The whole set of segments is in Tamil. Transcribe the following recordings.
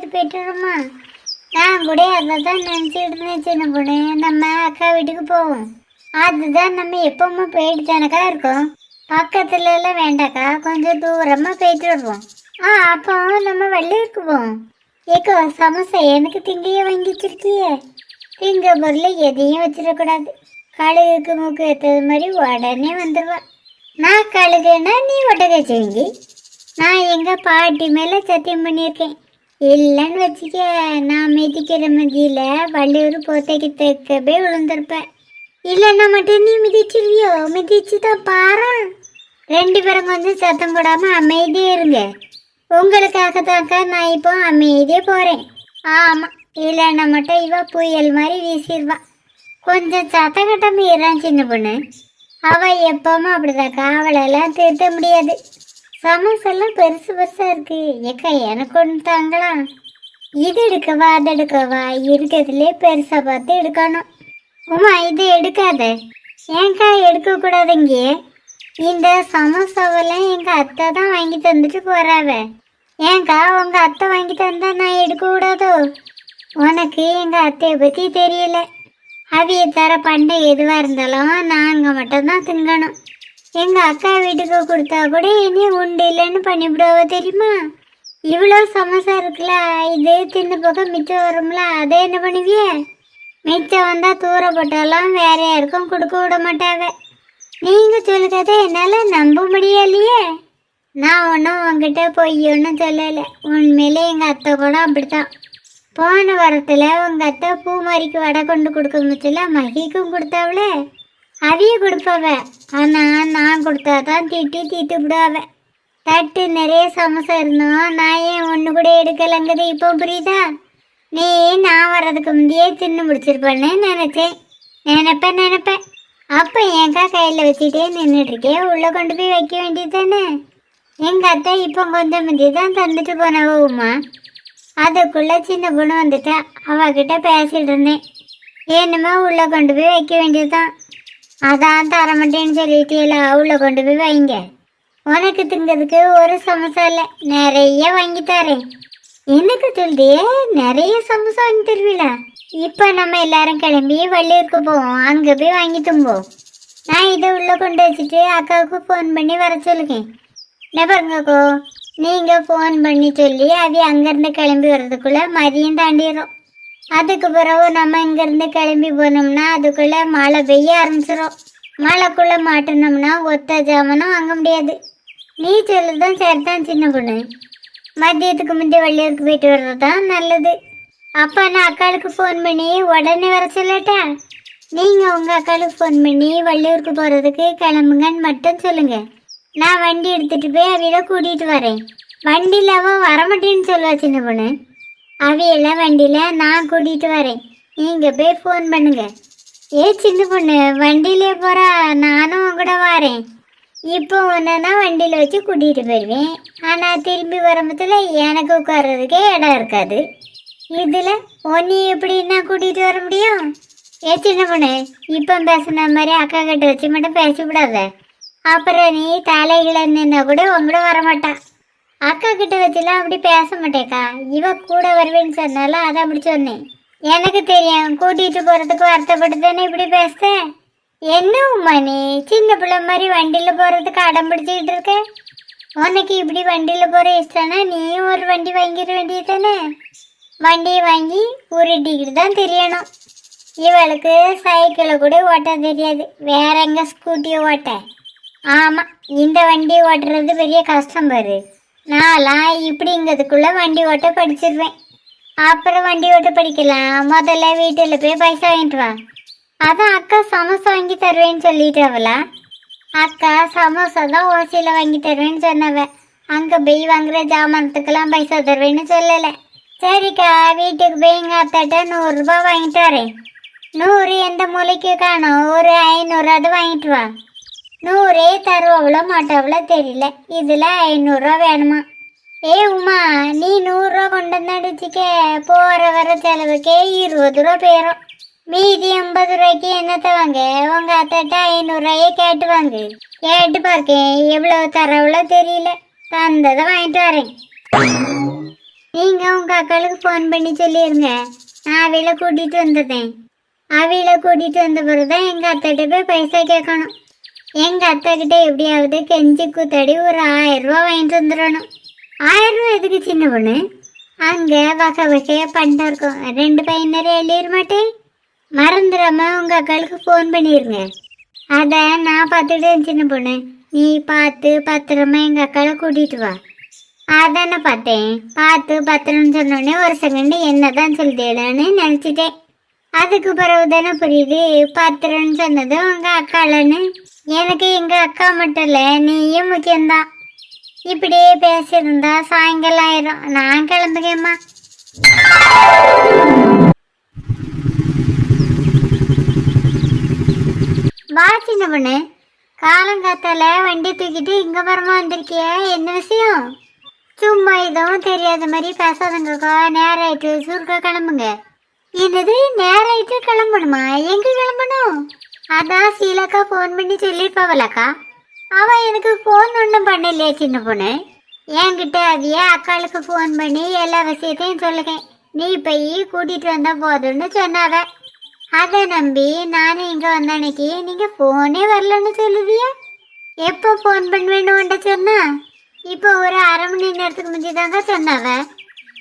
பேர் போயிட்டுறோமா நான் கூட அதை தான் நினச்சிக்கிட்டு இருந்தேன் சின்ன பொண்ணு. நம்ம அக்கா வீட்டுக்கு போவோம். அதுதான் நம்ம எப்பவுமே போயிட்டு தானக்கா இருக்கோம். பக்கத்துல எல்லாம் வேண்டாக்கா கொஞ்சம் தூரமா போயிட்டு வருவோம். ஆ அப்போ நம்ம வள்ளியூருக்கு போவோம். ஏக்கோ சமோசா எனக்கு திங்கையே வாங்கி வச்சிருக்கியே. திங்க பொருள் எதையும் வச்சிடக்கூடாது. கழுகுக்கு மூக்கு ஏற்றது மாதிரி உடனே வந்துடுவா. நான் கழுகுன்னா நீ ஒட்டகச்சி வாங்கி நான் எங்கள் பாட்டி மேலே சத்தியம் பண்ணியிருக்கேன். இல்லைன்னு வச்சுக்க நான் மிதிக்கிற மதியில் வள்ளியூர் போத்தைக்கு விழுந்திருப்பேன் இல்லைன்னா மட்டும் நீ மிதிச்சிருவியோ? மிதிச்சு தான் பாரு ரெண்டு பேரும் கொஞ்சம் சத்தம் போடாமல் அமைதியே இருங்க. உங்களுக்காக தாக்கா நான் இப்போ அமைதியே போகிறேன் ஆமாம் இல்லைன்னா மட்டும் இவ புயல் மாதிரி வீசிடுவா கொஞ்சம் சத்த கட்டாம இறான் சின்ன பொண்ணு. அவள் எப்பவுமே அப்படிதாக்கா. அவளெல்லாம் திருத்த முடியாது. சமோசெல்லாம் பெருசு பெருசா இருக்கு. ஏக்கா எனக்கு ஒன்று தாங்களா இது எடுக்கவா அது எடுக்கவா? இருக்கிறதுலே பெருசா பார்த்து எடுக்கணும். உமா இது எடுக்காத. ஏங்கா எடுக்க கூடாதுங்க இந்த சமோசாவெல்லாம் எங்க அத்தை தான் வாங்கி தந்துட்டு போறாவ. ஏன்க்கா உங்க அத்தை வாங்கி தந்தா நான் எடுக்க கூடாதோ உனக்கு எங்க அத்தையை பத்தி தெரியல. அவிய தர பண்டை எதுவா இருந்தாலும் நாங்க மட்டும்தான் திங்கணும் எங்க அக்கா வீட்டுக்கு கொடுத்தா கூட இனி உண்டு இல்லைன்னு பண்ணிவிடுவ தெரியுமா? இவ்வளோ சமோசா இருக்குல்ல இது தின்னு போக மிச்சம் வரும்ல அதை என்ன பண்ணுவிய? மிச்சம் வந்தால் தூரப்பட்டாலும் வேற யாருக்கும் கொடுக்க விட மாட்டாங்க நீங்கள் சொல்லுறத என்னால் நம்ப முடியலையே. நான் ஒன்றும் உங்ககிட்ட பொய் ஒன்றும் சொல்லலை. உண்மையிலே எங்கள் அத்தை கூட அப்படித்தான். போன வாரத்தில் உங்கள் அத்தை பூமாரிக்கு வடை கொண்டு கொடுக்க முச்சுல மகிக்கும் கொடுத்தாவளே. அவிய கொடுப்பவ. ஆனால் நான் கொடுத்தாதான் திட்டி தீட்டு விடுவாவ. தட்டு நிறைய சமோசா இருந்தோம். நான் ஏன் ஒன்று கூட எடுக்கலைங்கிறது இப்போ புரியுதா? நீ நான் வர்றதுக்கு முந்தையே தின்னு முடிச்சிருப்பேன்னு நினைச்சேன். நினைப்பேன் நினைப்பேன் அப்போ ஏன்க்கா கையில் வச்சுட்டே நின்றுட்டுருக்கே உள்ளே கொண்டு போய் வைக்க வேண்டியது தானே எங்கள் அத்தை இப்போ கொஞ்சம் முந்தி தான் தந்துட்டு போனவ உமா. சின்ன பொண்ணு வந்துட்டா. அவகிட்ட பேசிட்டு இருந்தேன். என்னமோ உள்ளே கொண்டு போய் வைக்க வேண்டியதுதான். அதான் தரமாட்டேன்னு சொல்லிட்டீல உள்ள கொண்டு போய் வைங்க. உனக்கு திங்கிறதுக்கு ஒரு சமோசா இல்லை நிறைய வாங்கி தரேன். எனக்கு சொல்றியே நிறைய சமோசா வாங்கி தருவீங்களா இப்போ நம்ம எல்லாரும் கிளம்பி வள்ளியூருக்கு போவோம் அங்கே போய் வாங்கி தும்போம். நான் இதை உள்ளே கொண்டு வச்சுட்டு அக்காவுக்கு ஃபோன் பண்ணி வர சொல்லுங்க என்ன பாருங்கக்கோ நீங்கள் ஃபோன் பண்ணி சொல்லி அது அங்கேருந்து கிளம்பி வர்றதுக்குள்ளே மதியம் தாண்டிடும் அதுக்கு பிறகு நம்ம இங்கேருந்து கிளம்பி போனோம்னா அதுக்குள்ளே மழை பெய்ய ஆரம்பிச்சிடும் மழைக்குள்ளே மாட்டினோம்னா ஒத்த ஜாமனும் வாங்க முடியாது. நீ சொல்லுதான் சரிதான் சின்ன பொண்ணு. மதியத்துக்கு முந்தைய வள்ளியூருக்கு போயிட்டு வர்றது தான் நல்லது. அப்பா நான் அக்காளுக்கு ஃபோன் பண்ணி உடனே வர சொல்லட்டா நீங்கள் உங்கள் அக்காளுக்கு ஃபோன் பண்ணி வள்ளியூருக்கு போகிறதுக்கு கிளம்புங்கன்னு மட்டும் சொல்லுங்கள் நான் வண்டி எடுத்துகிட்டு போய் அவியில கூட்டிகிட்டு வரேன். வண்டியில் அவன் வரமாட்டேன்னு சொல்லுவா சின்ன பொண்ணு. அவியெல்லாம் வண்டியில் நான் கூட்டிட்டு வரேன். நீங்கள் போய் ஃபோன் பண்ணுங்க. ஏ சின்ன பொண்ணு வண்டியிலே போகிறா நானும் கூட வரேன். இப்போ ஒன்றுனா வண்டியில் வச்சு கூட்டிகிட்டு போயிடுவேன் ஆனால் திரும்பி வரும்போதுல எனக்கு உட்கார்றதுக்கே இடம் இருக்காது. இதில் ஒன்னி எப்படி நான் கூட்டிகிட்டு வர முடியும்? ஏ சின்ன பொண்ணு இப்போ பேசுன மாதிரி அக்கா கிட்ட வச்சு மட்டும் பேசக்கூடாத அப்புறம் நீ தலைகளை நின்னா கூட உங்களோட வரமாட்டான் அக்கா கிட்ட வச்சுலாம் அப்படி பேச மாட்டேக்கா. இவ கூட வருவேன்னு சொன்னாலும் அதை அப்படி சொன்னேன். எனக்கு தெரியும் கூட்டிட்டு போறதுக்கு வருத்தப்பட்டு தானே இப்படி பேசுறேன் என்ன உமா நீ? சின்ன பிள்ளை மாதிரி வண்டியில போறதுக்கு அடம் பிடிச்சிக்கிட்டு இருக்க? உனக்கு இப்படி வண்டியில போற இஷ்டம்னா நீயும் ஒரு வண்டி வாங்கிட வேண்டியது தானே வண்டியை வாங்கி உருட்டிக்கிட்டு தான் தெரியணும். இவளுக்கு சைக்கிளை கூட ஓட்ட தெரியாது. வேற எங்க ஸ்கூட்டியை ஓட்ட? ஆமா இந்த வண்டி ஓட்டுறது பெரிய கஷ்டம் பாரு. நான்லாம் இப்படிங்கிறதுக்குள்ள வண்டி ஓட்ட படிச்சிருவேன். அப்புறம் வண்டி ஓட்ட படிக்கலாம். முதல்ல வீட்டில் போய் பைசா வாங்கிட்டு வா. அதான் அக்கா சமோசா வாங்கி தருவேன்னு சொல்லிட்டு அவளா. அக்கா சமோசா தான் ஓசியில் வாங்கி தருவேன்னு சொன்னவ. அங்கே போய் வாங்குற ஜாமானத்துக்கெல்லாம் பைசா தருவேன்னு சொல்லலை. சரிக்கா வீட்டுக்கு போய் எங்கள் அத்தாட்ட நூறுரூபா வாங்கிட்டு வரேன். நூறு எந்த மூலைக்கு காணும்? ஒரு ஐநூறாவது வாங்கிட்டு வா. நூறே தருவாங்களோ மாட்டாவளோ தெரியல. இதில் ஐநூறுரூவா வேணுமா? ஏ உமா நீ நூறுரூவா கொண்டு வந்து அடிச்சிக்க. போகிற வர செலவுக்கே இருபது ரூபா போயிடும் மீதி ஐம்பது ரூபாய்க்கு என்னத்தை வாங்க? உங்கள் அத்தாட்ட ஐநூறுரூவாயே கேட்டு வாங்க. கேட்டு பார்க்கேன் எவ்வளோ தரவளோ தெரியல. தந்ததை வாங்கிட்டு வரேன். நீங்கள் உங்கள் அக்காளுக்கு ஃபோன் பண்ணி சொல்லிடுங்க நான் அவையில் கூட்டிகிட்டு வந்துட்டேன் அவையில் கூட்டிகிட்டு வந்த பிறகு தான் எங்கள் அத்தாட்ட போய் பைசா கேட்கணும். எங்க அத்தைக்கிட்ட எப்படியாவது கெஞ்சி கூத்தாடி ஒரு ஆயிரம் ரூபா வாங்கிட்டு வந்துடணும். ஆயிரம் ரூபா எதுக்கு சின்ன பொண்ணு? அங்க வகை வகையா பண்டம் இருக்கும். ரெண்டு பையன் நிறைய எழுதிட மாட்டேன். மறந்துடாம உங்க அக்காளுக்கு ஃபோன் பண்ணிருங்க. அத நான் பார்த்துட்டேன் சின்ன பொண்ணு. நீ பார்த்து பத்திரமா எங்க அக்காளை கூட்டிட்டு வா. அதானே பார்த்தேன். பார்த்து பத்திரம்னு சொன்னோடனே ஒரு செகண்ட் என்னதான் சொல்லிட்டேன்னு நினச்சிட்டேன். அதுக்கு பிறகு தானே புரியுது. பத்திரம்னு சொன்னது உங்க அக்காளன்னு. எனக்கு எங்க அக்கா மட்டும் இல்லை நீயும் முக்கியம்தான் இப்படியே பேசியிருந்தா சாயங்காலம் ஆயிரும். நான் கிளம்புகேம்மா வா சின்ன பொண்ணு. காலங்காத்தால வண்டி தூக்கிட்டு இங்க வரமா வந்திருக்கிய? என்ன விஷயம்? சும்மா இதுவும் தெரியாத மாதிரி பேசாதங்கக்கா. நேரம் ஆயிட்டு சுருக்க கிளம்புங்க. என்னது? நேரம் ஆயிட்டு கிளம்பணுமா? எங்க கிளம்பணும்? அதான் சீலக்கா ஃபோன் பண்ணி சொல்லியிருப்பாவலக்கா அவள் எனக்கு ஃபோன் ஒன்றும் பண்ணலையே சின்ன பொண்ணு. என்கிட்ட அதையே அக்காளுக்கு ஃபோன் பண்ணி எல்லா விஷயத்தையும் சொல்லுகேன் நீ போய் கூட்டிகிட்டு வந்தால் போதும்னு சொன்னாவ. அதை நம்பி நானும் இங்கே வந்த அன்னைக்கு நீங்கள் ஃபோனே வரலன்னு சொல்லுவியா? எப்போ ஃபோன் பண்ணுவேன்னு உன்ட்ட சொன்னா? இப்போ ஒரு அரை மணி நேரத்துக்கு முந்தி தாங்க சொன்னாவ.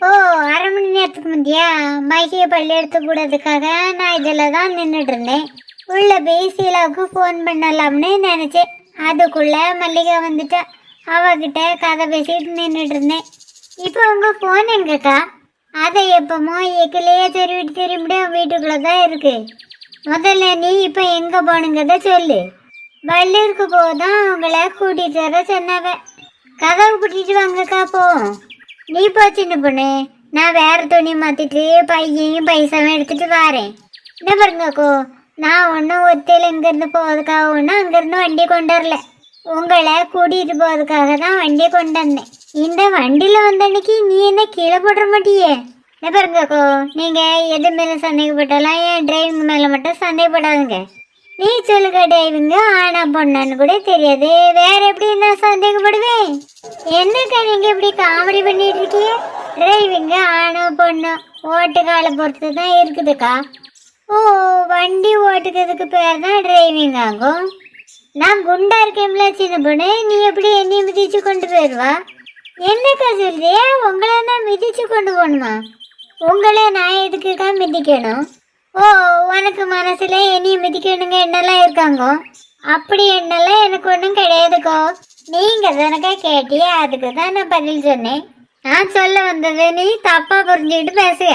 ஓ அரை மணி நேரத்துக்கு முந்தியா? மைக்கிய பள்ளி எடுத்து கூடதுக்காக நான் இதில் தான் நின்றுட்டு இருந்தேன். உள்ள போய் சீலாவுக்கு ஃபோன் பண்ணலாம்னு நினச்சேன் அதுக்குள்ள மல்லிகா வந்துட்டா. அவகிட்ட கதை பேசிட்டு நின்றுட்டு இருந்தேன். இப்போ உங்கள் ஃபோன் எங்கக்கா? அதை எப்பமோ எக்கிலேயே திருவிட்டு திரும்பிடும் வீட்டுக்குள்ள தான் இருக்கு. முதல்ல நீ இப்போ எங்கே போனுங்கிறத சொல்லு. வள்ளூருக்கு போதான் அவங்கள கூட்டிட்டு வர சொன்னாவ கதவு கூட்டிட்டு வாங்கக்கா போவோம் நீ போ சின்ன பொண்ணு. நான் வேற துணி மாத்திட்டு பையையும் பைசாவும் எடுத்துட்டு வரேன். என்ன பாருங்கக்கோ நான் ஒன்றும் ஒத்தையில் இங்கேருந்து போகிறதுக்காக ஒன்றும் அங்கேருந்து வண்டி கொண்டு வரல. உங்களை கூட்டிகிட்டு போகிறதுக்காக தான் வண்டியை கொண்டு வந்தேன். இந்த வண்டியில் வந்த அன்னைக்கு நீ என்ன கீழே போட மாட்டியே? என்ன பாருங்கக்கோ நீங்கள் எது மேலே சந்தேகப்பட்டாலும் என் டிரைவிங் மேலே மட்டும் சந்தேகப்படாதுங்க. நீ சொல்லுங்க டிரைவிங்க ஆனா பொண்ணான்னு கூட தெரியாது. வேற எப்படி நான் சந்தேகப்படுவேன்? என்னக்கா நீங்க இப்படி காமெடி பண்ணிட்டு இருக்கீங்க? டிரைவிங்க ஆனா பொண்ணு ஓட்டு காலை பொறுத்து தான் இருக்குதுக்கா. ஓ வண்டி ஓட்டுக்கிறதுக்கு பேர் தான் டிரைவிங் ஆகும் நான் குண்டா இருக்கேன்ல சின்ன பொண்ணு நீ எப்படி என்னையும் மிதிச்சு கொண்டு போயிடுவா என்னக்கா சொல்றியா உங்களை தான் மிதிச்சு கொண்டு போகணுமா? உங்களை நான் எதுக்குக்கா மிதிக்கணும்? ஓ உனக்கு மனசுல என்னையும் மிதிக்கணுங்க என்னெல்லாம் இருக்காங்க? அப்படி என்னெல்லாம் எனக்கு ஒன்றும் கிடையாதுக்கோ. நீங்க தானக்கா கேட்டியே அதுக்கு தான் நான் பதில் சொன்னேன். நான் சொல்ல வந்தது நீ தப்பா புரிஞ்சுக்கிட்டு பேசுக.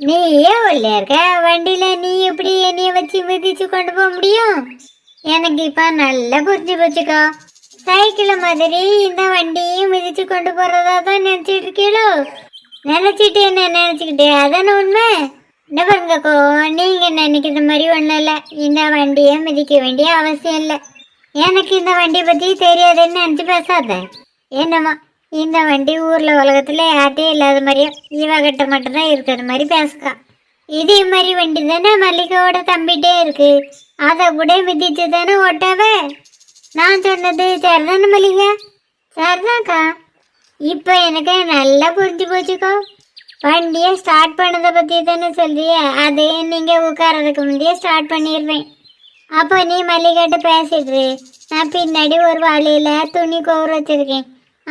நீ ஏன் இருக்க? வண்டியில நீ எப்படி என்னைய வச்சு மிதிச்சு கொண்டு போக முடியும்? எனக்கு இப்ப நல்லா புரிஞ்சு போச்சுக்கோ. சைக்கிள் மாதிரி இந்த வண்டியும் மிதிச்சு கொண்டு போறதா தான் நினைச்சிட்டு இருக்கீங்களோ நினைச்சிட்டு என்ன நினைச்சுக்கிட்டே? அதான உண்மை? என்ன பாருங்கக்கோ நீங்க நினைக்கிற மாதிரி ஒன்றும் இல்லை. இந்த வண்டியை மிதிக்க வேண்டிய அவசியம் இல்லை. எனக்கு இந்த வண்டி பத்தி தெரியாதுன்னு நினைச்சு பேசாத. என்னம்மா? இந்த வண்டி ஊரில் உலகத்தில் யார்ட்டையும் இல்லாத மாதிரியும் இவகிட்ட மட்டும்தான் இருக்கிற மாதிரி பேசுக்கா. இதே மாதிரி வண்டி தானே மல்லிகாவோட தம்பிகிட்டே இருக்கு. அதை கூட மிதிச்சு தானே ஓட்டாவே? நான் சொன்னது சரிதானே மல்லிகா? சரிதான்க்கா. இப்போ எனக்கு நல்லா புரிஞ்சு போச்சுக்கோ. வண்டியை ஸ்டார்ட் பண்ணதை பற்றி தானே சொல்றிய? அது நீங்கள் உட்காரதுக்கு முந்தையே ஸ்டார்ட் பண்ணிடுவேன். அப்போ நீ மல்லிகாட்ட பேசிடுரு நான் பின்னாடி ஒரு வழியில் துணி கோர் வச்சிருக்கேன்.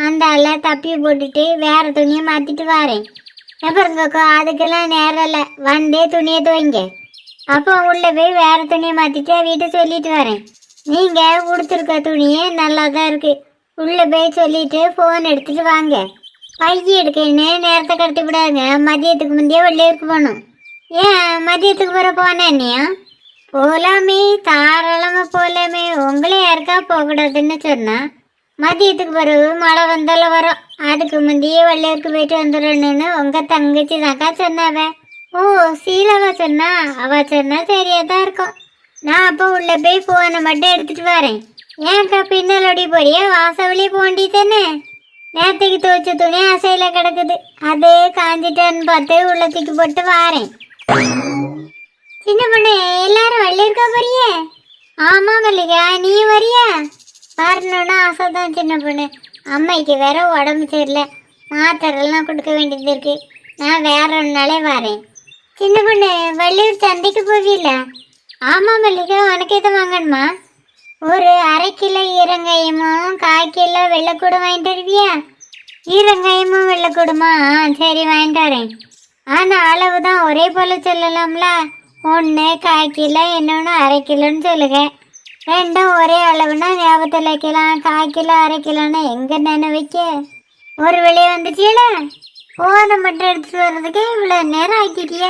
அந்த ஆளை தப்பி போட்டுட்டு வேற துணியை மாற்றிட்டு வரேன். எப்பறங்கக்கோ அதுக்கெல்லாம் நேரம் இல்லை. வந்தே துணியை துவைங்க. அப்போ உள்ள போய் வேற துணியை மாத்திட்டு வீட்டை சொல்லிட்டு வரேன். நீங்கள் கொடுத்துருக்க துணியே நல்லா தான் இருக்கு. உள்ள போய் சொல்லிட்டு ஃபோன் எடுத்துட்டு வாங்க. பைய எடுக்கன்னு நேரத்தை கடத்தி விடாதுங்க. மதியத்துக்கு முந்தைய வெள்ளையூருக்கு போகணும். ஏன் மதியத்துக்கு பிற போனேன் போகலாமே தாராளமாக போகலாமே உங்களே யாருக்கா போகக்கூடாதுன்னு சொன்னா? மதியத்துக்கு பிறகு மழை வந்தாலும் வரும். அதுக்கு முந்தையே வள்ளியூருக்கு போயிட்டு வந்துடணும்னு உங்க தங்கச்சி தாக்கா சொன்னாவ. ஓ சீலாவா சொன்னா? அவ சொன்னா சரியா தான் இருக்கும். நான் அப்போ உள்ள போய் போனை மட்டும் எடுத்துட்டு வரேன். ஏன்க்கா பின்னலோடி போறியா? வாசவழியே போண்டி தானே? நேற்றுக்கு துவைச்ச துணி அசையில கிடக்குது. அதே காஞ்சிட்டான்னு பார்த்து உள்ள தூக்கி போட்டு வாரேன். சின்ன பொண்ணு எல்லாரும் வள்ளியிருக்கா போறியே? ஆமா மல்லிகா நீ வரியா? வரணும்னு ஆசை தான் சின்ன பொண்ணு. அம்மைக்கு வேற உடம்பு சரியில்லை. மாத்திரெல்லாம் கொடுக்க வேண்டியது இருக்கு. நான் வேற ஒரு நாளே வரேன். சின்ன பொண்ணு வள்ளியூர் சந்தைக்கு போவீல ஆமாம் மல்லிகா உனக்கு எதை வாங்கணுமா? ஒரு அரை கிலோ ஈரங்காயமும் கால் கிலோ வெள்ளைக்கூடம் வாங்கிட்டு வருவியா? ஈரங்காயமும் வெள்ளைக்கூடுமா? ஆ சரி வாங்கிட்டு வரேன். ஆனால் அளவு தான் ஒரே போல் சொல்லலாம்ல. ஒன்று கால் கிலோ இன்னொன்று அரை கிலோன்னு சொல்லுங்கள் ரெண்டும் ஒரே அளவுனா ஞாபகத்தில் வைக்கலாம் கால் கிலோ அரை கிலோன்னு எங்கே நினை வைக்க? ஒரு வெளியே வந்துட்டீல ஃபோனை மட்டும் எடுத்துகிட்டு வர்றதுக்கே இவ்வளோ நேரம் ஆக்கிட்டியே?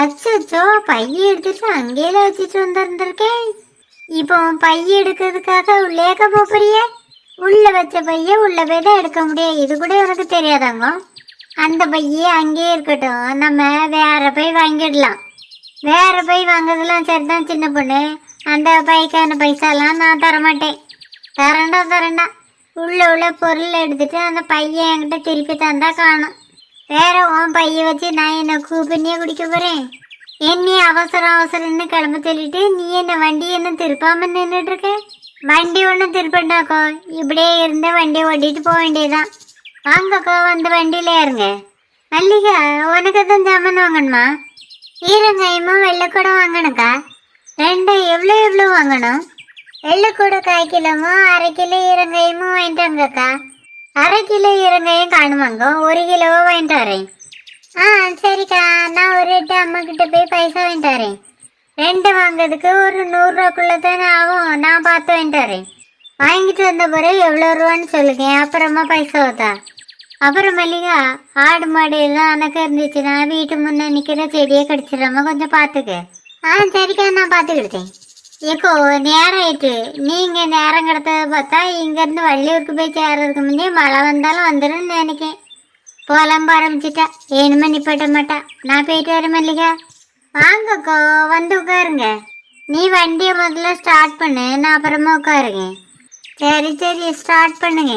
அச்சோ பைய எடுத்துட்டு அங்கேயே வச்சுட்டு வந்திருந்திருக்கேன் இப்போ உன் பைய எடுக்கிறதுக்காக உள்ளேக்க போறிய உள்ள வச்ச பைய உள்ள போய் தான் எடுக்க முடியும். இது கூட உனக்கு தெரியாதாங்க? அந்த பைய அங்கேயே இருக்கட்டும். நம்ம வேற போய் வாங்கிடலாம். வேற பை வாங்குறதுலாம் சரிதான் சின்ன பொண்ணு. அந்த பைக்கான பைசாலாம் நான் தரமாட்டேன். தரண்டா தரண்டா உள்ள உள்ள பொருள் எடுத்துட்டு அந்த பையன் என்கிட்ட திருப்பி தந்தா காணும். வேற உன் பைய வச்சு நான் என்ன கூப்பினியே குடிக்க போறேன்? என்னைய அவசரம் அவசரம்னு கிளம்ப சொல்லிட்டு நீ என்ன வண்டி என்ன திருப்பாம நின்றுட்டு இருக்க வண்டி ஒன்றும் திருப்பண்டாக்கோ இப்படியே இருந்த வண்டியை ஓட்டிட்டு போக வேண்டியதுதான். வாங்கக்கோ வந்து வண்டியில ஏறுங்க. மல்லிகா உனக்கு தான் ஜாமான் வாங்கணுமா? ஈரங்காயமும் வெள்ளைக்கூடம் வாங்கணுக்கா? ரெண்டும் எவ்வளோ எவ்வளோ வாங்கணும்? வெள்ளைக்கூட கால் கிலோவும் அரை கிலோ ஈரங்காயமும் வாங்கிட்டு வாங்கக்கா. அரை கிலோ இறங்கையும் காணுமாங்க? ஒரு கிலோவோ வாங்கிட்டு வரேன். ஆ சரிக்கா. நான் ஒரு எட்டு அம்மா கிட்ட போய் பைசா வாங்கிட்டு வரேன். ரெண்டு வாங்குறதுக்கு ஒரு நூறுரூவாக்குள்ள தானே ஆகும். நான் பார்த்து வாங்கிட்டு வரேன். வாங்கிட்டு வந்த பிறகு எவ்வளோ ரூபான்னு சொல்லுங்க. அப்புறமா பைசா ஓத்தா அப்புறம் மல்லிகா ஆடு மாடு எல்லாம் அணக்க இருந்துச்சுன்னா வீட்டு முன்னே நிற்கிற செடியை கடிச்சிடாம கொஞ்சம் பார்த்துக்க. ஆ சரிக்கா நான் பார்த்துக்கிட்டேன். இப்போ நேரம் ஆயிட்டு. நீங்க நேரம் கிடத்தத பார்த்தா இங்கேருந்து வள்ளியூருக்கு போய் சேர்றதுக்கு முன்னே மழை வந்தாலும் வந்துடும் நினைக்கேன். புலம்ப ஆரம்பிச்சிட்டா. ஏனுமே நிப்பாட்ட மாட்டா. நான் போயிட்டு வரேன் மல்லிகா. வாங்கக்கோ வந்து உட்காருங்க. நீ வண்டியை முதல்ல ஸ்டார்ட் பண்ணு நான் அப்புறமா உட்காருங்க. சரி சரி ஸ்டார்ட் பண்ணுங்க.